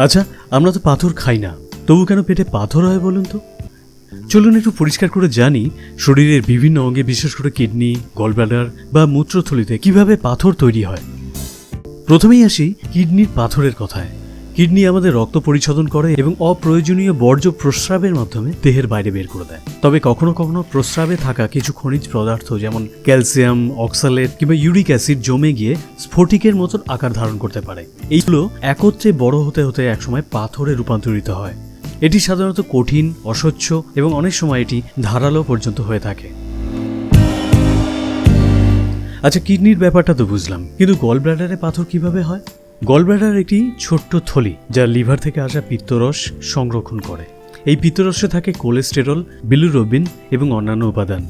আচ্ছা আমরা তো পাথর খাই না। তবু কেন পেটে পাথর হয় বলুন তো? চলুন একটু পরিষ্কার করে জানি, শরীরের বিভিন্ন অঙ্গে, বিশেষ করে কিডনি, গলব্লাডার বা মূত্রথলিতে কীভাবে পাথর তৈরি হয়? প্রথমেই আসি কিডনির পাথরের কথায়। কিডনি আমাদের রক্ত পরিশোধন করে এবং অপ্রয়োজনীয় বর্জ্য প্রস্রাবের মাধ্যমে দেহের বাইরে বের করে দেয়। তবে কখনো কখনো প্রস্রাবে থাকা কিছু খনিজ পদার্থ যেমন ক্যালসিয়াম, অক্সালেট কিংবা ইউরিক অ্যাসিড জমে গিয়ে স্ফটিকের মতন আকার ধারণ করতে পারে। এইগুলো একত্রে বড় হতে হতে একসময় পাথরে রূপান্তরিত হয়। এটি সাধারণত কঠিন, অস্বচ্ছ এবং অনেক সময় এটি ধারালো পর্যন্ত হয়ে থাকে। আচ্ছা কিডনির ব্যাপারটা তো বুঝলাম। কিন্তু গল ব্লাডারে পাথর কীভাবে হয়? গল ব্লাডার একটি ছোট্ট থলি যা লিভার থেকে আসা পিত্তরস সংরক্ষণ করে। এই পিত্তরসে থাকে কোলেস্টেরল, বিলুরোবিন এবং অন্যান্য উপাদান।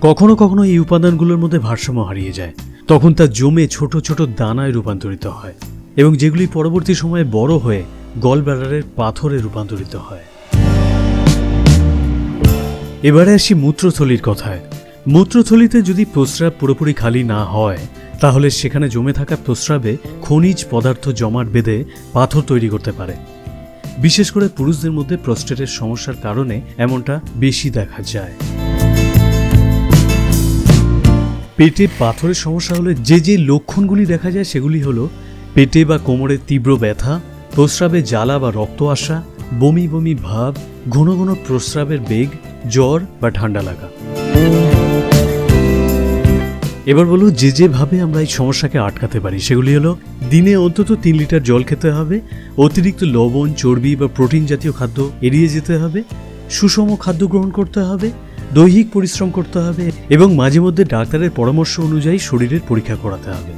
কখনো কখনো এই উপাদানগুলোর মধ্যে ভারসাম্য হারিয়ে যায়। তখন তা জমে ছোট ছোট দানায় রূপান্তরিত হয় এবং যেগুলি পরবর্তী সময়ে বড় হয়ে গল ব্লাডারের পাথরে রূপান্তরিত হয়। এবারে আসি মূত্রথলির কথায়। মূত্রথলিতে যদি প্রস্রাব পুরোপুরি খালি না হয় তাহলে সেখানে জমে থাকা প্রস্রাবে খনিজ পদার্থ জমাট বেঁধে পাথর তৈরি করতে পারে। বিশেষ করে পুরুষদের মধ্যে প্রস্টেটের সমস্যার কারণে এমনটা বেশি দেখা যায়। পেটে পাথরের সমস্যা হলে যে যে লক্ষণগুলি দেখা যায় সেগুলি হলো পেটে বা কোমরে তীব্র ব্যথা, প্রস্রাবে জ্বালা বা রক্ত আসা, বমি বমি ভাব, ঘন ঘন প্রস্রাবের বেগ, জ্বর বা ঠান্ডা লাগা। এবার বলো যে যেভাবে আমরা এই সমস্যাকে আটকাতে পারি, সেগুলি হলো, দিনে অন্তত তিন লিটার জল খেতে হবে, অতিরিক্ত লবণ, চর্বি বা প্রোটিন জাতীয় খাদ্য এড়িয়ে যেতে হবে, সুষম খাদ্য গ্রহণ করতে হবে, দৈহিক পরিশ্রম করতে হবে এবং মাঝে মধ্যে ডাক্তারের পরামর্শ অনুযায়ী শরীরের পরীক্ষা করাতে হবে।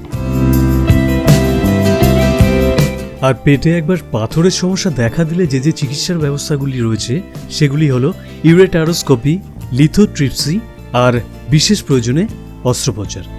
আর পেটে একবার পাথরের সমস্যা দেখা দিলে যে যে চিকিৎসার ব্যবস্থাগুলি রয়েছে, সেগুলি হলো, ইউরেটারোস্কোপি, লিথোট্রিপসি আর বিশেষ প্রয়োজনে অস্ত্রোপচার।